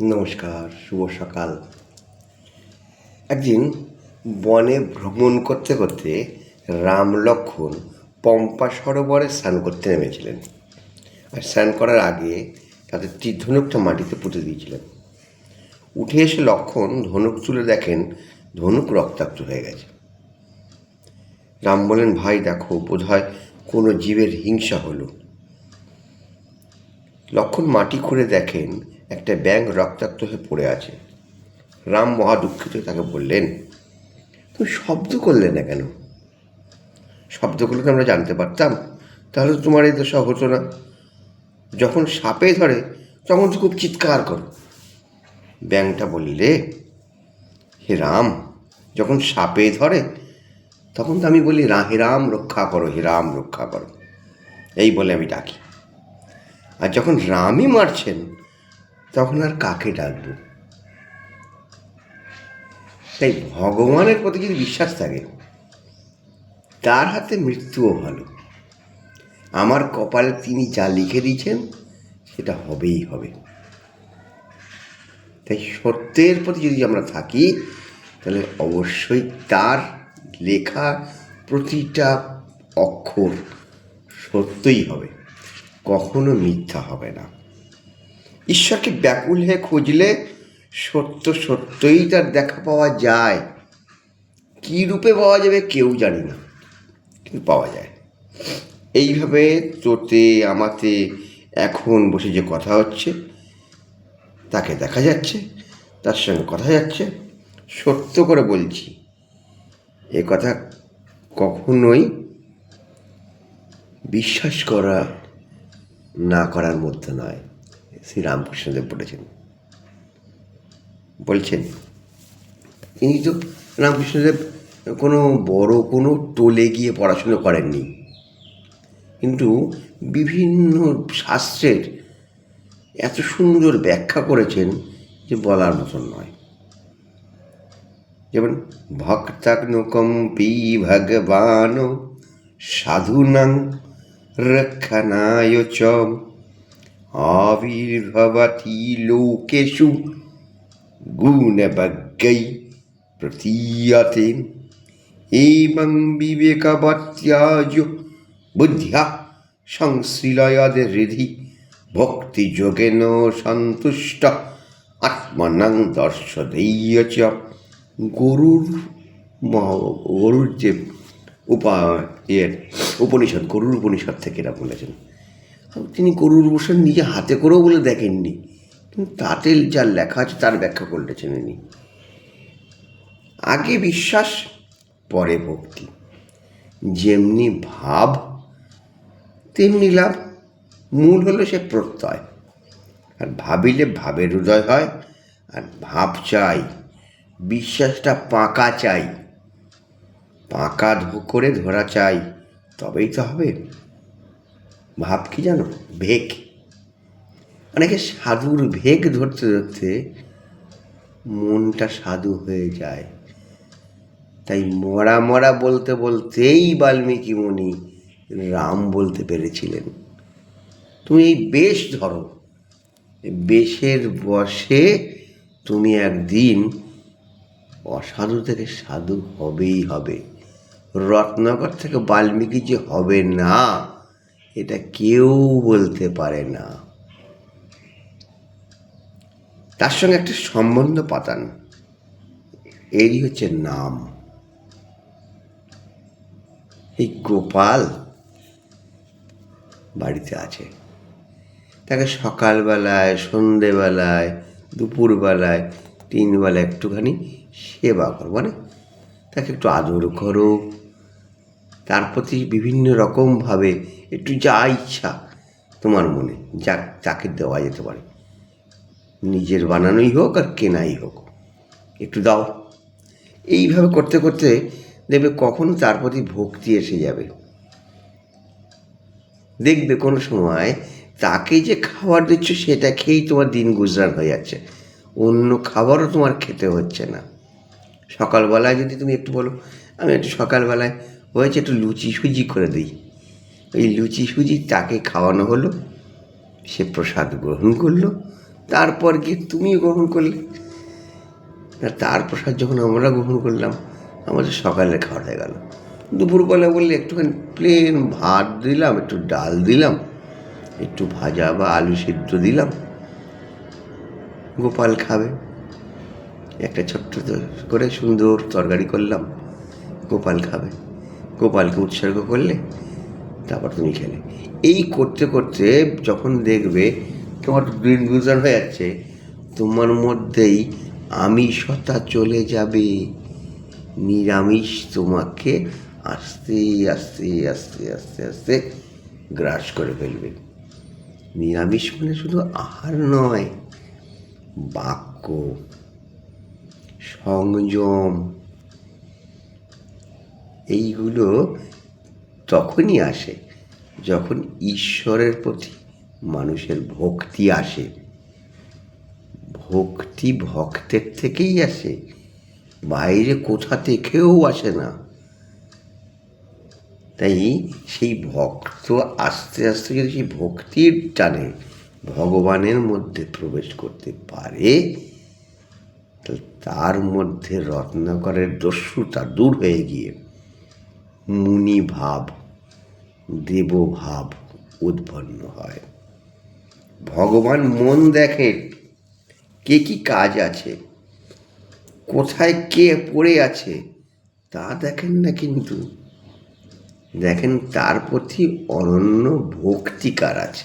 নমস্কার, শুভ সকাল। একদিন বনে ভ্রমণ করতে করতে রাম লক্ষ্মণ পম্পা সরোবরে স্নান করতে নেমেছিলেন। আর স্নান করার আগে তাদের তীর ধনুকটা মাটিতে পুঁতে দিয়েছিলেন। উঠে এসে লক্ষণ ধনুক তুলে দেখেন ধনুক রক্তাক্ত হয়ে গেছে। রাম বলেন ভাই, দেখো, বোধহয় কোনো জীবের হিংসা হলো। লক্ষণ মাটি খুঁড়ে দেখেন একটা ব্যাঙ রক্তাক্ত হয়ে পড়ে আছে। রাম মহা দুঃখিত তাকে বললেন তুমি শব্দ করলে না কেন? শব্দ করলে তো আমরা জানতে পারতাম। তাহলে তোমার এই দশা হতো না। যখন সাপে ধরে, তখন তো খুব চিৎকার করো। ব্যাঙটা বললে, হে রাম, যখন সাপে ধরে, তখন তো আমি বলি, রা, হে রাম, রক্ষা করো, হে রাম, রক্ষা করো। এই বলে আমি ডাকি। আর যখন রামই মারছেন তখন আর কাকে ডাকবো? তাই ভগবানের প্রতি যদি বিশ্বাস থাকে, তার হাতে মৃত্যুও ভালো। আমার কপালে তিনি যা লিখে দিয়েছেন, সেটা হবেই হবে। তাই সত্যের প্রতি যদি আমরা থাকি, তাহলে অবশ্যই তার লেখা প্রতিটা অক্ষর সত্যই হবে, কখনো মিথ্যা হবে না। ঈশ্বরকে ব্যাকুল হয়ে খুঁজলে সত্য সত্যই তার দেখা পাওয়া যায়। কী রূপে পাওয়া যাবে কেউ জানি না, কিন্তু পাওয়া যায়। এইভাবে তোতে, আমাতে এখন বসে যে কথা হচ্ছে, তাকে দেখা যাচ্ছে, তার সঙ্গে কথা যাচ্ছে, সত্য করে বলছি। এ কথা কখনোই বিশ্বাস করা, না করার মধ্যে নয়। শ্রী রামকৃষ্ণদেব বলেছেন। বলছেন তিনি তো রামকৃষ্ণদেব কোনো বড়, কোনো টোলে গিয়ে পড়াশুনো করেননি। কিন্তু বিভিন্ন শাস্ত্রের এত সুন্দর ব্যাখ্যা করেছেন যে বলার মতন নয়। যেমন ভক্তাগ্নকম্পি ভগবান সাধুনাং রক্ষণায় চ আবির্ভবতি লোকেষু গুণবজ্ঞৈ প্রতীয়তে এবং বিবেকবত্যাজ বুদ্ধ্যা সংশ্লীলয়দ হৃদি ভক্তিযোগেন সন্তুষ্ট আত্মনাং দর্শদেয় চ গরুর গরুর যে উপা ইয়ে উপনিষদ গরুর উপনিষদ থেকে এরা বলেছেন। তিনি গরুর বসে নিজে হাতে করেও বলে দেখেননি। কিন্তু তাতে যা লেখা আছে তার ব্যাখ্যা করতেছেন ইনি। আগে বিশ্বাস, পরে ভক্তি। যেমনি ভাব, তেমনি লাভ। মূল হলো সে প্রত্যয়। আর ভাবিলে ভাবের হৃদয় হয়, আর ভাব চাই, বিশ্বাসটা পাকা চাই। পাকা করে ধরা চাই, তবেই তো হবে। ভাব কি জানো? ভেক অনেকে সাধুর ভেগ ধরতে ধরতে মনটা সাধু হয়ে যায়। তাই মরা মরা বলতে বলতেই বাল্মীকি মুনি রাম বলতে পেরেছিলেন। তুমি এই বেশ ধরো। বেশের বসে তুমি একদিন অসাধু থেকে সাধু হবেই হবে। রত্নগর থেকে বাল্মীকি যে হবে না। এটা কেউ বলতে পারে না। তার সঙ্গে একটা সম্বন্ধ পাতান। এরই হচ্ছে নাম। এই গোপাল বাড়িতে আছে। তাকে সকালবেলায়, সন্ধেবেলায়, দুপুরবেলায় তিনবেলা একটুখানি সেবা করো। মানে তাকে একটু আদর করো। তার প্রতি বিভিন্ন রকমভাবে একটু যা ইচ্ছা তোমার মনে, যা তাকে দেওয়া যেতে পারে। নিজের বানানোই হোক আর কেনাই হোক। একটু দাও। এইভাবে করতে করতে দেখবে কখনো তার প্রতি ভক্তি এসে যাবে। দেখবে কোনো সময় তাকে যে খাবার দিচ্ছ সেটা খেয়েই তোমার দিন গুজরান হয়ে যাচ্ছে। অন্য খাবারও তোমার খেতে হচ্ছে না। সকালবেলায় যদি তুমি একটু বলো, আমি একটু সকালবেলায় হয়েছে একটু লুচি সুজি করে দিই। ওই লুচি সুজি তাকে খাওয়ানো হলো, সে প্রসাদ গ্রহণ করল। তারপর গিয়ে তুমি গ্রহণ করলে। তার প্রসাদ যখন আমরা গ্রহণ করলাম, আমাদের সকালে খাওয়া হয়ে গেল। দুপুরবেলা বললে একটুখানি প্লেন ভাত দিলাম, একটু ডাল দিলাম, একটু ভাজা বা আলু সিদ্ধ দিলাম। গোপাল খাবে। একটা ছোট্ট করে সুন্দর তরকারি করলাম, গোপাল খাবে। গোপালকে উৎসর্গ করলে, তারপর তুমি খেলে। এই করতে করতে যখন দেখবে তোমার দিন গুজন হয়ে যাচ্ছে, তোমার মধ্যেই আমিষতা চলে যাবে। নিরামিষ তোমাকে আস্তে আস্তে আস্তে আস্তে আস্তে গ্রাস করে ফেলবে। নিরামিষ মানে শুধু আহার নয়, বাক্য, সংযম এইগুলো তখনই আসে যখন ঈশ্বরের প্রতি মানুষের ভক্তি আসে। ভক্তি ভক্তের থেকেই আসে, বাইরে কোথা থেকেও আসে না। তাই সেই ভক্ত আস্তে আস্তে যদি সেই ভক্তির টানে ভগবানের মধ্যে প্রবেশ করতে পারে তার মধ্যে রত্নাকরের দস্যুতা দূর হয়ে গিয়ে মুনি ভাব দেবভাব উৎপন্ন হয়। ভগবান মন দেখেন, কে কি কাজ আছে, কোথায় কে পড়ে আছে, তা দেখেন না কিন্তু। দেখেন তার প্রতি অনন্য ভক্তিকার আছে।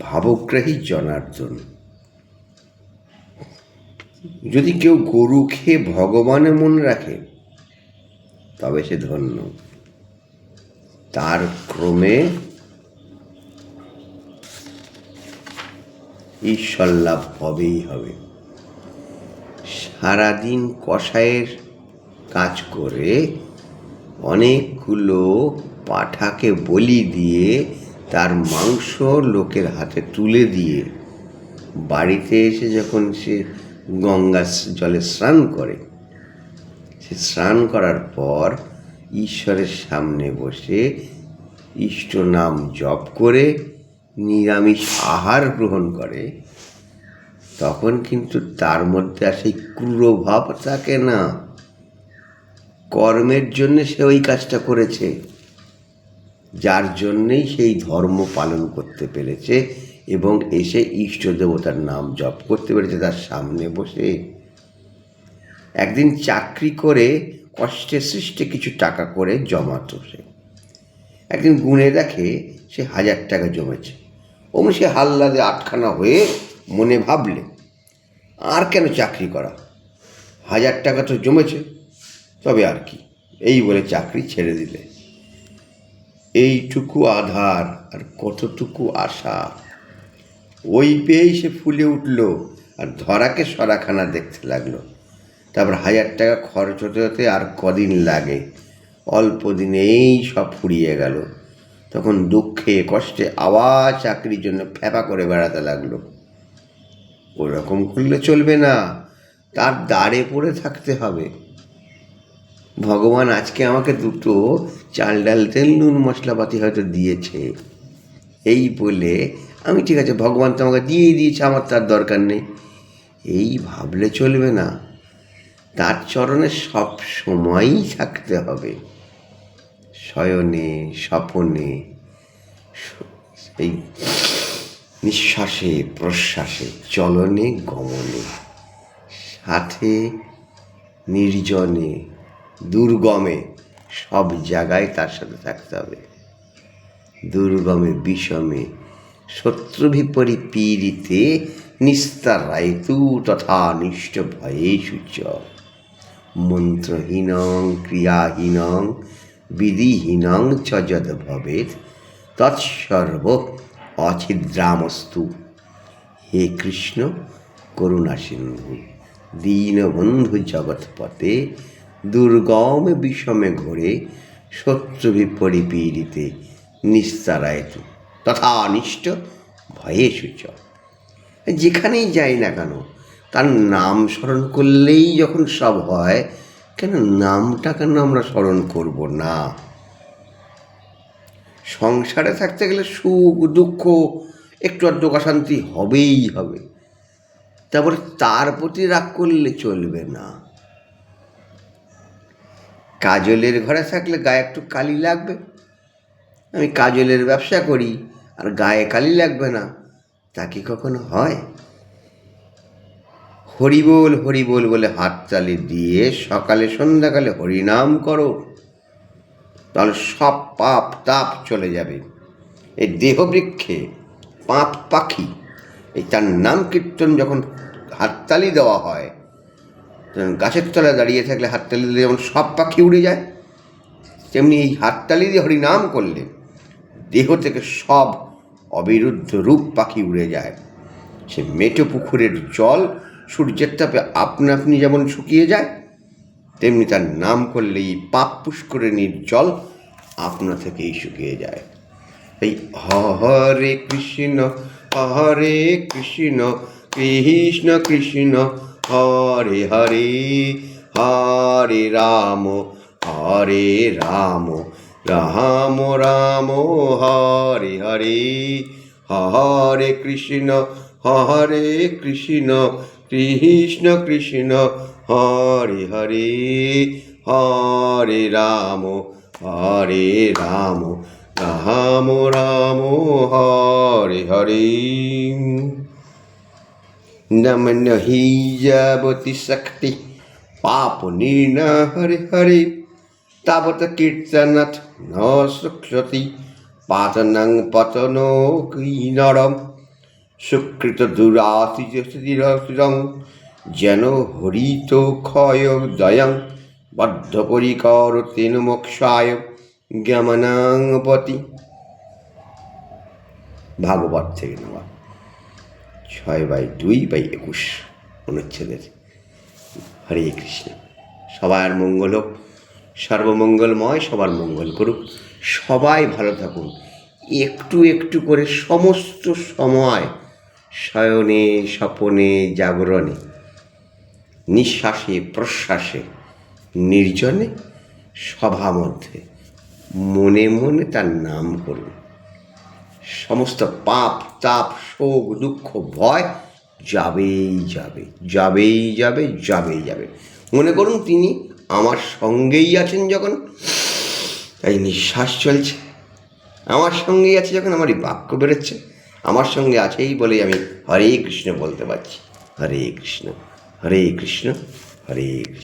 ভাবগ্রাহী জনার্দন। যদি কেউ গরু খেয়ে ভগবানের মন রাখে তবে সে ধন্য। তার ক্রমে ঈশ্বর লাভ হবেই হবে। সারাদিন কষায়ের কাজ করে অনেকগুলো পাঠাকে বলি দিয়ে তার মাংস লোকের হাতে তুলে দিয়ে বাড়িতে এসে যখন সে গঙ্গা জলে স্নান করে সে স্নান করার পর ঈশ্বরের সামনে বসে ইষ্ট নাম জপ করে নিরামিষ আহার গ্রহণ করে, তখন কিন্তু তার মধ্যে আর সেই ক্রূরভাব থাকে না। কর্মের জন্য সে ওই কাজটা করেছে, যার জন্যেই সেই ধর্ম পালন করতে পেরেছে এবং এসে ইষ্ট দেবতার নাম জপ করতে পেরেছে তার সামনে বসে। একদিন চাকরি করে কষ্টে সৃষ্টে কিছু টাকা করে জমাতো সে। একদিন গুনে দেখে সে হাজার টাকা জমেছে। অমনি সে হাল্লাদে আটখানা হয়ে মনে ভাবলে, আর কেন চাকরি করা? হাজার টাকা তো জমেছে, তবে আর কি? এই বলে চাকরি ছেড়ে দিলে। এইটুকু আধার আর কতটুকু আশা? ওই পেয়েই সে ফুলে উঠল আর ধরাকে সরাখানা দেখতে লাগল। তারপর হাজার টাকা খরচ হতে হতে আর কদিন লাগে। অল্প দিনেই সব ফুরিয়ে গেল। তখন দুঃখে কষ্টে আবার চাকরির জন্য ফ্যাপা করে বেড়াতে লাগল। ওরকম করলে চলবে না। তার দাঁড়ে পড়ে থাকতে হবে। ভগবান আজকে আমাকে দুটো চাল, ডাল, তেল, নুন, মশলাপাতি হয়তো দিয়েছে। এই বলে আমি ঠিক আছে, ভগবান তো আমাকে দিয়েই দিয়েছে, আমার তার দরকার নেই। এই ভাবলে চলবে না। তার চরণে সব সময়ই থাকতে হবে। শয়নে, স্বপনে, এই নিঃশ্বাসে, প্রশ্বাসে, চলনে, গমনে, সাথে, নির্জনে, দুর্গমে, সব জায়গায় তার সাথে থাকতে হবে। দুর্গমে, বিষমে শত্রু বিপরীপীড়িতে নিস্তারায়তু তথা নিষ্ঠ ভয়ে সূচ মন্ত্রহীনং, ক্রিয়াহীনং, বিধিহীনং চ যদ তৎসর্ব অছিদ্রামস্তু। হে কৃষ্ণ, করুণা সিন্ধু, দীনবন্ধু জগৎপতে দুর্গম বিষমে ঘোরে, শত্রু বিপরীপীড়িতে নিস্তারায়তু তথা অনিষ্ট ভয়ে সূচ যেখানেই যাই না কেন তার নাম স্মরণ করলেই যখন সব হয়, কেন নামটা কেন আমরা স্মরণ করব না? সংসারে থাকতে গেলে সুখ, দুঃখ, একটু আধটু অশান্তি হবেই হবে। তারপরে তার প্রতি রাগ করলে চলবে না। কাজলের ঘরে থাকলে গায়ে একটু কালি লাগবে। আমি কাজলের ব্যবসা করি, আর গায়ে কালি লাগবে না। তা কি কখনো হয়? হরিবোল হরিবোল বলে হাত হাততালি দিয়ে সকালে সন্ধ্যাকালে হরিনাম করো। তাহলে সব পাপ তাপ চলে যাবে। এই দেহবৃক্ষে পাপ পাখি, এই তার নাম কীর্তন যখন হাততালি দেওয়া হয় গাছের তলায় দাঁড়িয়ে থাকলে হাততালি দিলে যেমন সব পাখি উড়ে যায়, তেমনি এই হাততালি দিয়ে হরিনাম করলে দেহ থেকে সব অবিরুদ্ধ রূপ পাখি উড়ে যায়। সে মেটো পুকুরের জল সূর্যের তাপে আপনা আপনি যেমন শুকিয়ে যায়, তেমনি তার নাম করলে এই পাপ পুষ্করিণীর জল আপনা থেকেই শুকিয়ে যায়। এই হরে কৃষ্ণ হরে কৃষ্ণ কৃষ্ণ কৃষ্ণ, হরে হরে হরে রাম হরে রাম রাম রাম, হরে হরে হরে কৃষ্ণ হরে কৃষ্ণ কৃষ্ণ কৃষ্ণ, হরে হরে হরে রাম হরে রাম রাম রাম, হরে হরে। নমন হি শক্তি, পাপ নির্ণ হরে হরে। তাবত কীর্তনাথ ন পাতনং পতনো কিনরম সুকৃত দুরাতিরং যেন হরিত ক্ষয় দয়ং বদ্ধ পরিকর তেন মোক্ষায় জ্ঞামানাং পতি। ভাগবত থেকে নেওয়া। ছয় বাই দুই বাই একুশ অনুচ্ছেদের। হরে কৃষ্ণ। সবার মঙ্গল হোক। সর্বমঙ্গলময় সবার মঙ্গল করুক। সবাই ভালো থাকুন। একটু একটু করে সমস্ত সময় শয়নে, স্বপনে, জাগরণে, নিঃশ্বাসে, প্রশ্বাসে, নির্জনে সভা মধ্যে মনে মনে তার নাম করুন। সমস্ত পাপ তাপ শোক, দুঃখ, ভয় যাবেই যাবে যাবেই যাবে যাবেই যাবে। মনে করুন তিনি আমার সঙ্গেই আছেন যখন এই নিঃশ্বাস চলছে। আমার সঙ্গেই আছে যখন আমার এই বাক্য বেরোচ্ছে। আমার সঙ্গে আছেই বলেই আমি হরে কৃষ্ণ বলতে পারছি। হরে কৃষ্ণ হরে কৃষ্ণ হরে কৃষ্ণ।